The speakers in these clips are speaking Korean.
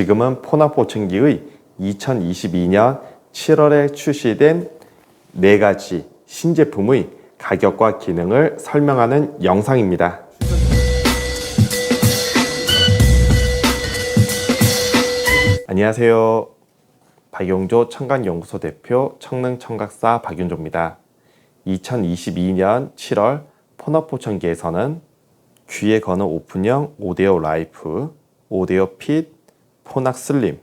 지금은 포나포층기의 2022년 7월에 출시된 네 가지 신제품의 가격과 기능을 설명하는 영상입니다. 안녕하세요. 박용조 청각연구소 대표 청능청각사 박윤조입니다. 2022년 7월 포너포천기에서는 귀에 거는 오픈형 오데오 라이프, 오데오 핏, 포낙 슬림,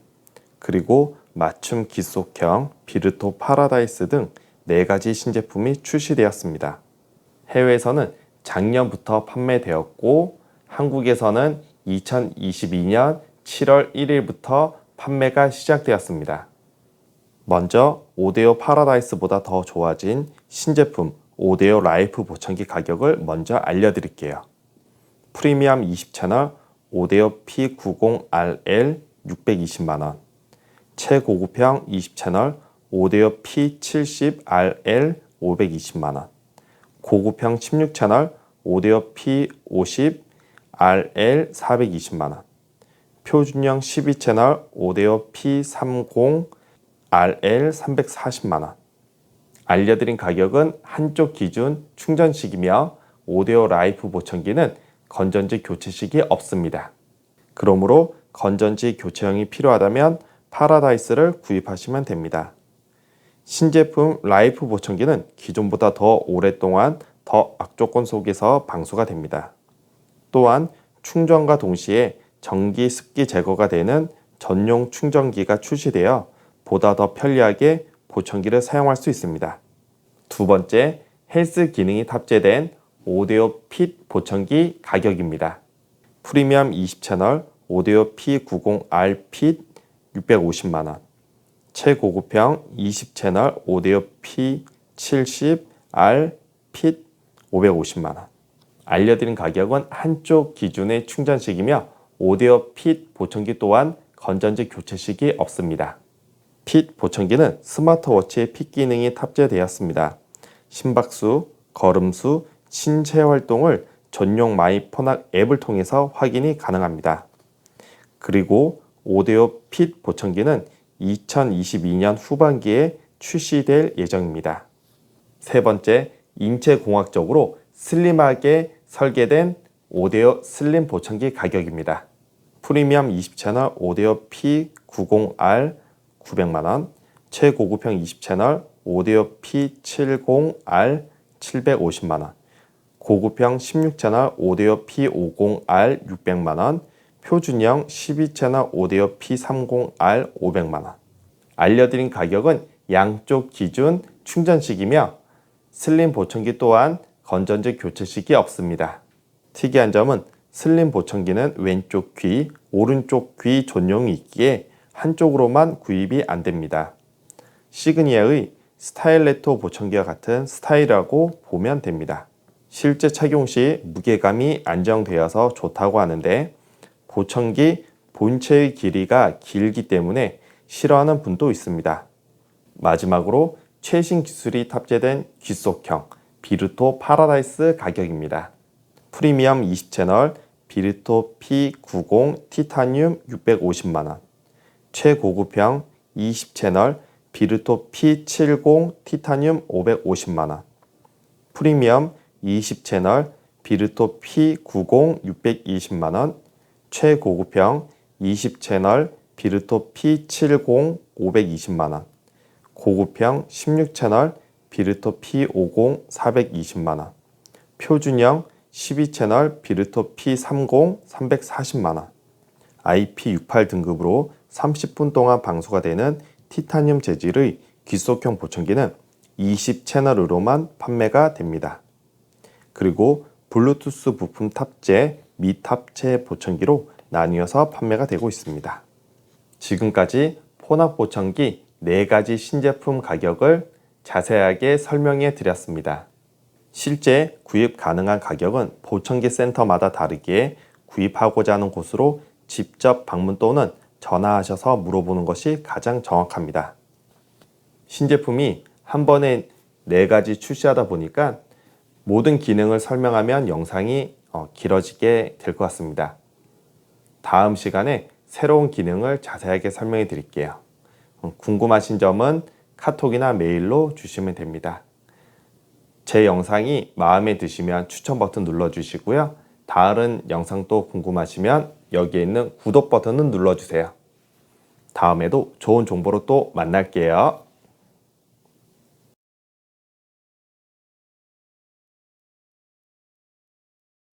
그리고 맞춤 기속형 비르토 파라다이스 등네 가지 신제품이 출시되었습니다. 해외에서는 작년부터 판매되었고 한국에서는 2022년 7월 1일부터 판매가 시작되었습니다. 먼저 오데오 파라다이스보다 더 좋아진 신제품 오데오 라이프 보청기 가격을 먼저 알려드릴게요. 프리미엄 20채널 오데오 P90RL 620만 원, 최고급형 20채널 오데오 P70RL 520만 원, 고급형 16채널 오데오 P50RL 420만 원, 표준형 12채널 오데오 P30RL 340만 원. 알려드린 가격은 한쪽 기준 충전식이며 오데오 라이프 보청기는 건전지 교체식이 없습니다. 그러므로 건전지 교체형이 필요하다면 파라다이스를 구입하시면 됩니다. 신제품 라이프 보청기는 기존보다 더 오랫동안 더 악조건 속에서 방수가 됩니다. 또한 충전과 동시에 전기 습기 제거가 되는 전용 충전기가 출시되어 보다 더 편리하게 보청기를 사용할 수 있습니다. 두 번째, 헬스 기능이 탑재된 오데오 핏 보청기 가격입니다. 프리미엄 20채널 오데오 P90R 핏 650만원, 최고급형 20채널 오데오 P70R 핏 550만원. 알려드린 가격은 한쪽 기준의 충전식이며 오데오 핏 보청기 또한 건전지 교체식이 없습니다. 핏 보청기는 스마트워치의 핏 기능이 탑재되었습니다. 심박수, 걸음수, 신체 활동을 전용 마이포낙 앱을 통해서 확인이 가능합니다. 그리고 오데오 핏 보청기는 2022년 후반기에 출시될 예정입니다. 세 번째, 인체공학적으로 슬림하게 설계된 오데오 슬림 보청기 가격입니다. 프리미엄 20채널 오데오 P90R 900만원, 최고급형 20채널 오데오 P70R 750만원, 고급형 16채널 오데오 P50R 600만원, 표준형 12채널 오데오 P30R 500만원. 알려드린 가격은 양쪽 기준 충전식이며 슬림 보청기 또한 건전지 교체식이 없습니다. 특이한 점은 슬림 보청기는 왼쪽 귀, 오른쪽 귀 전용이 있기에 한쪽으로만 구입이 안 됩니다. 시그니아의 스타일레토 보청기와 같은 스타일이라고 보면 됩니다. 실제 착용 시 무게감이 안정되어서 좋다고 하는데 보청기 본체의 길이가 길기 때문에 싫어하는 분도 있습니다. 마지막으로 최신 기술이 탑재된 귀속형 비르토 파라다이스 가격입니다. 프리미엄 20채널 비르토 P90 티타늄 650만원, 최고급형 20채널 비르토 P70 티타늄 550만원, 프리미엄 20채널 비르토 P90 620만원, 최고급형 20채널 비르토 P70 520만원, 고급형 16채널 비르토 P50 420만원, 표준형 12채널 비르토 P30 340만원, IP68 등급으로 30분 동안 방수가 되는 티타늄 재질의 귀속형 보청기는 20채널으로만 판매가 됩니다. 그리고 블루투스 부품 탑재, 미 탑재 보청기로 나뉘어서 판매가 되고 있습니다. 지금까지 포납 보청기 4가지 신제품 가격을 자세하게 설명해 드렸습니다. 실제 구입 가능한 가격은 보청기 센터마다 다르기에 구입하고자 하는 곳으로 직접 방문 또는 전화하셔서 물어보는 것이 가장 정확합니다. 신제품이 한 번에 4가지 출시하다 보니까 모든 기능을 설명하면 영상이 어, 길어지게 될 것 같습니다. 다음 시간에 새로운 기능을 자세하게 설명해 드릴게요. 음, 궁금하신 점은 카톡이나 메일로 주시면 됩니다. 제 영상이 마음에 드시면 추천 버튼 눌러주시고요. 다른 영상도 궁금하시면 여기에 있는 구독 버튼은 눌러주세요. 다음에도 좋은 정보로 또 만날게요.